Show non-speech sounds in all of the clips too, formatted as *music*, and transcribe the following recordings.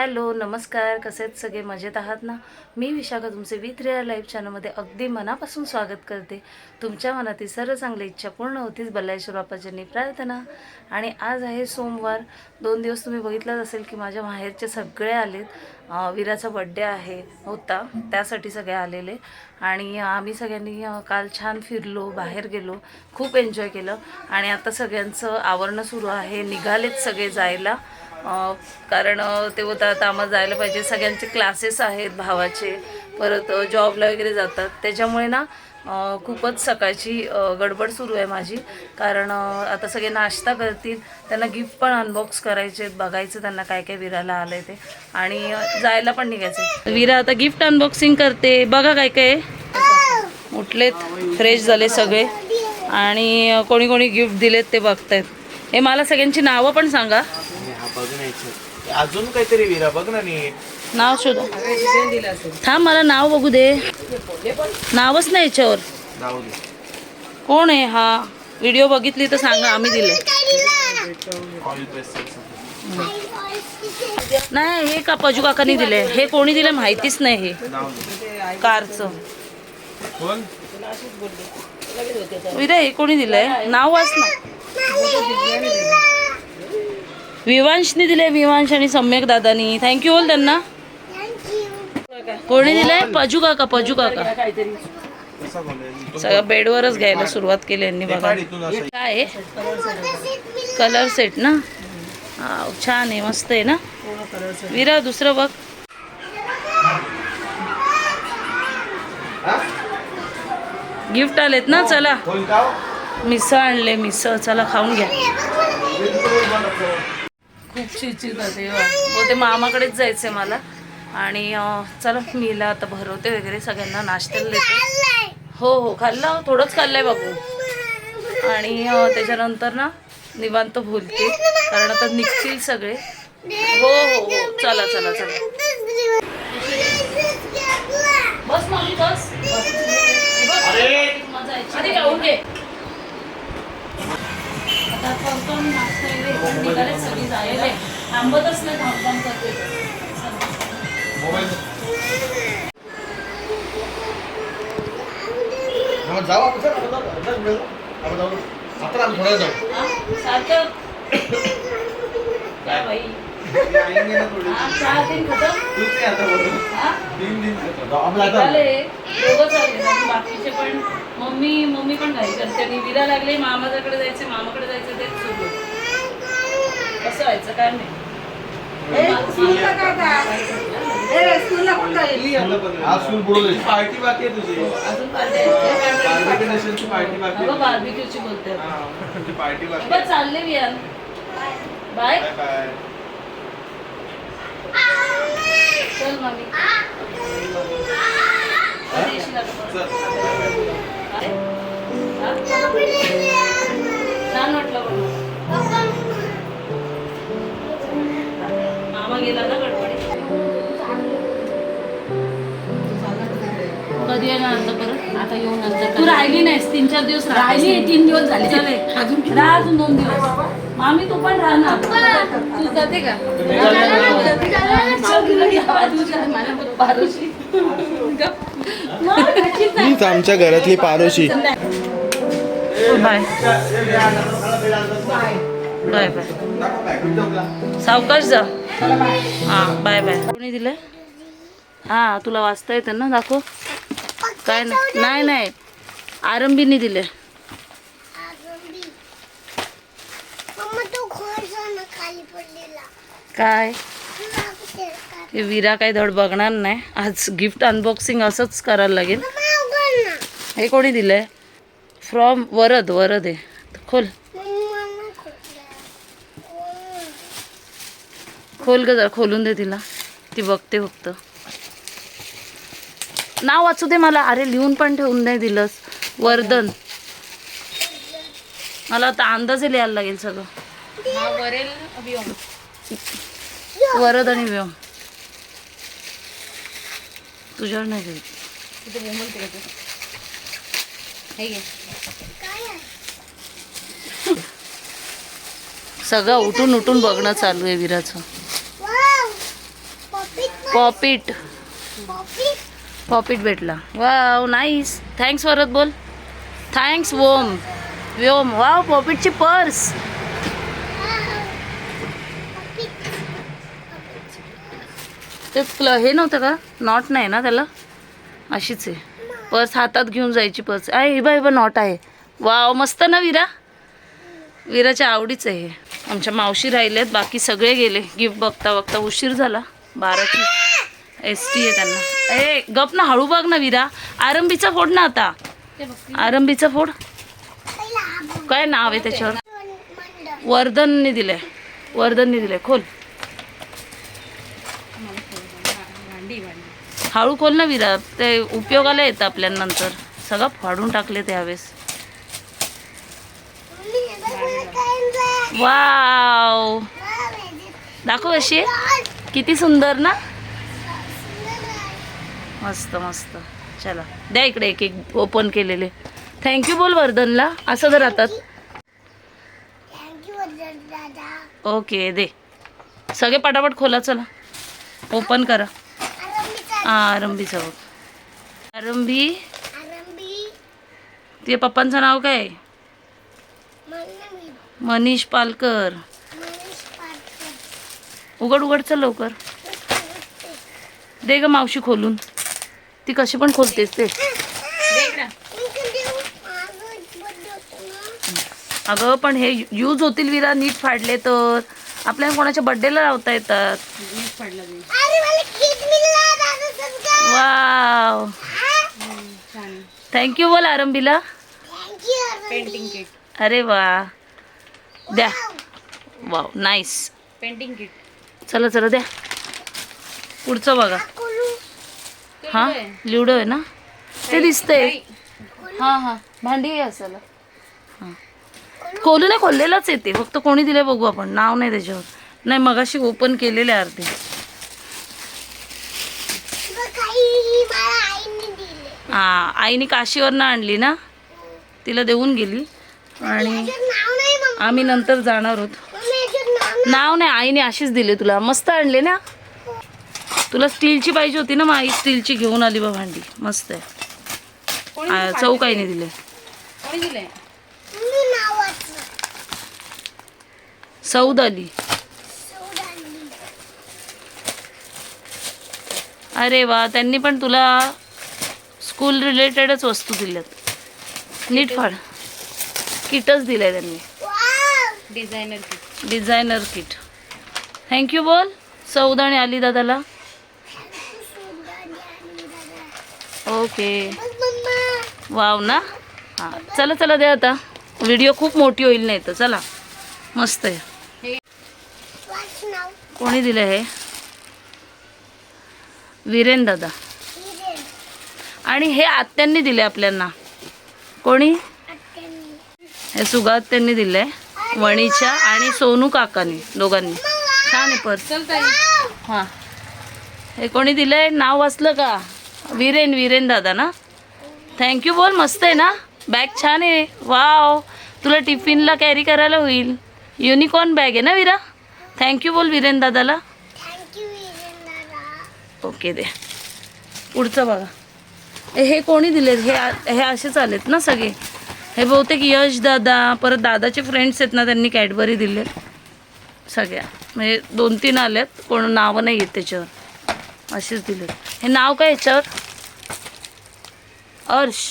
Hello नमस्कार. कसे आहेत सगळे? मजेत आहात ना? मी विशाखा तुमचे विथ रेअर लाईफ चॅनलमध्ये अगदी मनापासून स्वागत करते. तुमच्या मनातील सर्व चांगली इच्छा पूर्ण होतीच बल्लेश्वर बापाजींनी प्रार्थना. आणि आज आहे सोमवार. दोन दिवस तुम्ही बघितलंच असेल की माझ्या माहेरचे सगळे आलेत. वीराचा बड्डे आहे होता. त्यासाठी सगळे आलेले. आणि आम्ही सगळ्यांनी काल छान फिरलो बाहेर गेलो. खूप एन्जॉय केलं. आणि आता सगळ्यांचं आवरणं सुरू आहे. निघालेत सगळे जायला. कारण ते होतं आता आम्हाला जायला पाहिजे. सगळ्यांचे क्लासेस आहेत भावाचे. परत जॉबला वगैरे जातात. त्याच्यामुळे ना खूपच सकाळची गडबड सुरू आहे माझी. कारण आता सगळे नाश्ता करतील. त्यांना गिफ्ट पण अनबॉक्स करायचे बघायचं त्यांना काय काय विराला आलं आहे ते. आणि जायला पण निघायचं विरा आता गिफ्ट अनबॉक्सिंग करते. बघा काय काय उठलेत. फ्रेश झाले सगळे. आणि कोणी कोणी गिफ्ट दिलेत ते बघतायत. हे मला सगळ्यांची नावं पण सांगा. बघ ना अजून काहीतरी विरा बघ ना नीट. नाव शोधा. थांब मला नाव बघू दे. नावच नाही याच्यावर. जाऊ दे. कोण आहे हा? व्हिडिओ बघितली तर सांगा आम्ही दिले नाही हे का पजू काकांनी दिले हे कोणी दिले माहितीच नाही हे. जाऊ दे. कारचं. कोण? विरे हे कोणी दिलंय? नाव वाच ना. विवांशनी दिले विवांश आणि सम्यक दादानी. थँक्यू बोल त्यांना. कोणी दिलंय? पजू काका पजू काका. सगळं बेडवरच घ्यायला सुरुवात केली यांनी बघा. काय आहे? कलर सेट ना? हा छान आहे मस्त आहे ना? विरा दुसरं बघ. गिफ्ट आलेत ना चला. मिसळ आणले मिसळ चला खाऊन घ्या. खूप चिडचिड करते हो. ते मामाकडेच जायचंय मला. आणि चला मीला आता भरवते वगैरे सगळ्यांना नाश्त्याला देते. हो हो खाल्लं थोडंच खाल्लंय बाबू आणि त्याच्यानंतर ना निवांत बोलते कारण आता निघतील सगळे. हो हो हो चला चला चला. बस मामी बस. मजा आम्ही नाश्ता वगैरे निघाले सगळी जायला. थांबतच नाही करते. जाऊ आपण जाऊ? सारखं *coughs* काय? बाई. हा, तीन. हा? दिन बाकीचे पण मम्मी मम्मी पण घाई करते आणि विरा लागले. मामाच्याकडे जायचे मामाकडे जायचं तेच सुरू. कसं व्हायचं काय नाही. पार्टी बाकी आहे तुझी. अजून पार्टी आहे. बार्बेक्यू नेशनची पार्टी बाकी अगं आहे बार्बिक्यूची बोलते. हा, तुझी पार्टी बाकी बघ आहे. चालले वियान बाय बाय. कधी येणार आता परत? आता येऊन नंतर. तू राहिली नाहीस तीन चार दिवस राहिली तीन दिवस झाले. अजून अजून दोन दिवस. मामी तू पण राहा ना तू जाते का? बारोशी हीच आमच्या घरातली पारोशी. बाय. Bye bye. सावकाश जा. हां बाय बाय. कोणी दिलंय? हां तुला वाचता येतं ना दाखव. काय नाही नाही नाही. आरंबीने दिले मम्मा तो खोडसा ना खाली पडलेला. काय? हे विरा काही धड बघणार नाही. आज गिफ्ट अनबॉक्सिंग असंच करायला लागेल. हे कोणी दिलंय? फ्रॉम वरद वरद आहे. खोल. खोल ग जरा खोलून दे तिला. ती बघते फक्त. नाव वाचू दे मला. अरे लिहून पण ठेवून नाही दिलंस. वर्धन मला आता अंदाजे लिहायला लागेल सगळं. वरद आणि व्योम तुझ्यावर नाही? सगळं उठून उठून बघणं चालू आहे विराचं. पॉपिट. पॉपी पॉपिट भेटला. वाव नाईस थँक्स वरत बोल. थँक्स वोम. व्योम वाव पॉपिटची पर्स. ते हे नव्हतं का? नॉट नाही ना त्याला? अशीच आहे. पर्स हातात घेऊन जायची पर्स आहे हे बा हे बा नॉट आहे. वाव मस्त ना विरा? विराच्या आवडीचं आहे हे. आमच्या मावशी राहिलेत बाकी सगळे गेले. गिफ्ट बघता बघता उशीर झाला. बाराची एस टी आहे त्यांना. ए गप ना हळू बघ ना विरा. आरंबीचा फोड ना आता. आरंबीचा फोड. काय नाव आहे त्याच्यावर? वर्धनने दिलंय. वर्धनने दिलंय. खोल भांडी भांडी हळू खोल ना विरा ते उपयोगाला येतं आपल्या नंतर सगळं फाडून टाकले त्यावेळेस वाव! दाखव अशी. किती सुंदर ना? मस्त मस्त. चला द्या इकडे एक एक ओपन केलेले. थँक्यू बोल वर्धनला. असं जर राहतात ओके दे. सगळे पटापट खोला चला. ओपन करा. हा बघ आरंबी आरंबी ते पप्पांचं नाव काय? मनीष पालकर. उघड उघड चल लवकर. दे ग मावशी खोलून. ती कशी पण खोलतेस ते. अगं पण हे यूज होतील विरा नीट फाडले तर. आपल्याला कोणाच्या बड्डेला लावता येतात? वाव छान थँक्यू बोल आरंबीला यू पेंटिंग किट अरे वा. द्या. वाव नाईस पेंटिंग किट चला चला द्या. पुढचं बघा. हा लिवडो आहे ना? ते दिसतंय. हा हा. भांडी आहे असायला हां. खोलू नाही खोललेलंच येते फक्त कोणी दिले बघू आपण. नाव नाही त्याच्यावर. नाही मगाशी ओपन केलेले आहे अर्धे काही मला आईने दिले हा आईने काशीवरनं आणली ना? तिला देऊन गेली. आणि नाही आम्ही नंतर जाणार आहोत. नाव नाही आईने अशीच दिली तुला. मस्त आणले ना? तुला स्टीलची पाहिजे होती ना मग आई स्टीलची घेऊन आली बा भांडी. मस्त आहे. कोणी आ, चौकाईने दिले. सौद आली. अरे वा त्यांनी पण तुला स्कूल रिलेटेडच वस्तू दिल्यात. नीट फाड. किटच दिलंय त्यांनी. Wow designer kit designer kit thank you बोल. सौद आणि आली दादाला. ओके वाव ना? हां. चला चला द्या आता. व्हिडिओ खूप मोठी होईल नाही तर. चला. मस्त आहे. कोणी दिलं हे? वीरेन दादा. आणि हे आत्यांनी दिले आपल्यांना. कोणी? हे सुगा आत्यांनी दिलंय. वणीच्या आणि सोनू काकानी दोघांनी. छान आहे पर्स हां. हे कोणी दिलंय? नाव वाचलं का? वीरेन वीरेन दादा ना? थँक्यू बोल मस्त आहे ना? बॅग छान आहे. वाव तुला टिफिनला कॅरी करायला होईल. युनिकॉर्न बॅग आहे ना विरा? थँक्यू बोल वीरेन दादाला. थँक्यू हिरे दादा. ओके दे. पुढचं बघा. हे कोणी दिलेत? हे हे असेच आलेत ना सगळे? हे बहुतेक यश दादा परत दादाचे फ्रेंड्स आहेत ना त्यांनी कॅडबरी दिले सगळ्या. म्हणजे दोन तीन आल्यात कोण नावं नाही आहेत त्याच्यावर. असेच दिलेत. हे नाव काय याच्यावर? अर्श.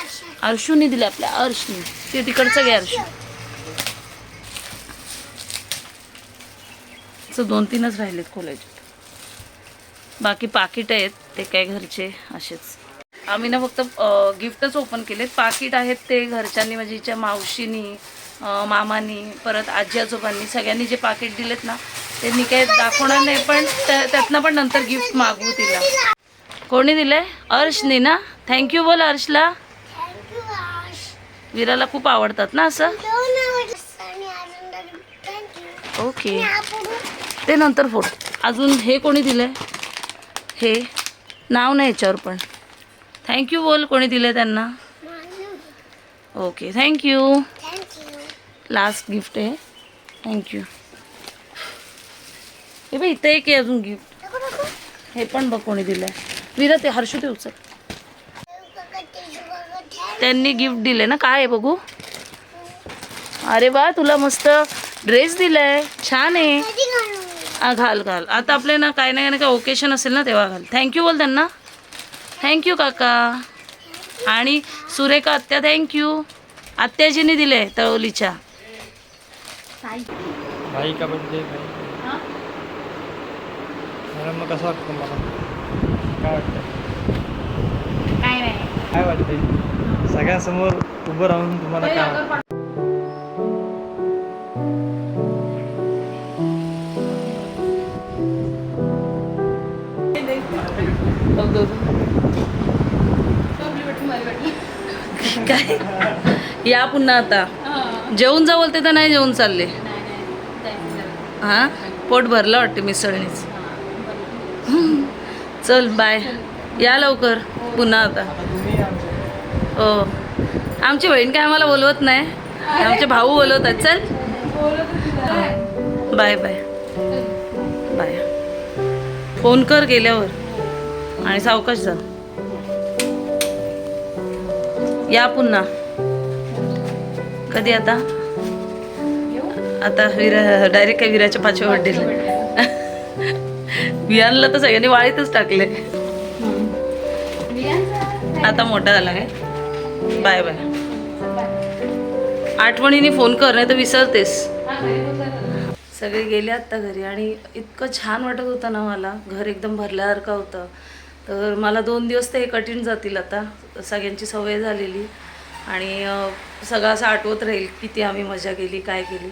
अच्छा अर्शूनी दिले आपल्या अर्शनी. ते तिकडचं घे अर्शू. असं दोन तीनच राहिलेत कॉलेज बाकी पाकिट आहेत ते काय घरचे असेच. आम्ही ना फक्त गिफ्टच ओपन केलेत. पाकिट आहेत ते घरच्यांनी म्हणजेच्या मावशीनी मामानी परत आजी आजोबांनी सगळ्यांनी जे पाकिट दिलेत ना ते मी काय दाखवणार नाही पण त्या- त्यातनं पण नंतर गिफ्ट मागवू तिला. कोणी दिलंय? अर्शनी ना थँक्यू बोल अर्शला. विराला खूप आवडतात ना असं? ओके ते नंतर फोटो अजून हे कोणी दिलंय? हे. नाव नाही याच्यावर पण. थँक्यू बोल. कोणी दिलं त्यांना? Okay thank you last gift आहे. थँक्यू हे बाई इथं एक आहे अजून गिफ्ट हे पण बघ कोणी दिलंय. विरा ते हर्षू ते उचल. त्यांनी गिफ्ट दिले ना? काय आहे बघू? अरे वा तुला मस्त ड्रेस दिलाय. छान आहे. घाल घाल. आता आपले ना काय नाही काय ओकेशन असेल ना तेव्हा घाल. थँक्यू बोल त्यांना. थँक्यू काका. आणि सुरेखा आत्या थँक्यू आत्याजीने दिले तळवलीच्या भाई का बर्थडे भाई? मला मग कसं वाटतं मला काय वाटतं काय नाही. काय वाटतंय? सगळ्यांसमोर उभं राहून तुम्हाला काय काय या पुन्हा आता. जेवून जा बोलते तर नाही जेवून चालले? हां? पोट भरलं वाटते मिसळणीच. चल बाय. या लवकर. पुन्हा आता. हो. आमची बहीण काय आम्हाला बोलवत नाही. आमचे भाऊ बोलवत आहेत. चल. Bye bye. बाय. फोन कर गेल्यावर. आणि सावकाश जा. या पुन्हा. कधी आता? आता विरा डायरेक्ट काय विराच्या पाचव्या बड्डेला विरानला तर सगळ्यांनी वाळीतच टाकले. आता मोठा झाला काय? Bye bye. आठवणीने फोन कर नाही तर विसरतेस. सगळे गेले आत्ता घरी आणि इतकं छान वाटत होतं ना मला. घर एकदम भरल्यासारखं होतं. तर मला दोन दिवस ते हे कठीण जातील आता. सगळ्यांची सवय झालेली. आणि सगळं असं आठवत राहील किती आम्ही मजा केली काय केली.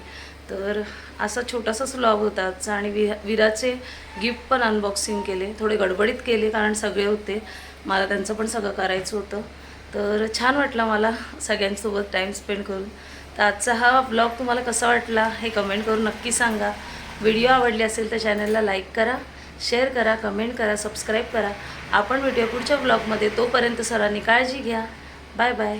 तर असा छोटासाच व्लॉग होता आजचा आणि वि विराचे गिफ्ट पण अनबॉक्सिंग केले. थोडे गडबडीत केले कारण सगळे होते. मला त्यांचं पण सगळं करायचं होतं. तर छान वाटलं मला सगळ्यांसोबत टाईम स्पेंड करून. तर आजचा हा ब्लॉग तुम्हाला कसा वाटला हे कमेंट करून नक्की सांगा. व्हिडिओ आवडली असेल तर चॅनलला लाईक करा. शेअर करा कमेंट करा सबस्क्राईब करा. आपण भेटूया पुढच्या ब्लॉगमध्ये तोपर्यंत सरांनी काळजी घ्या. Bye bye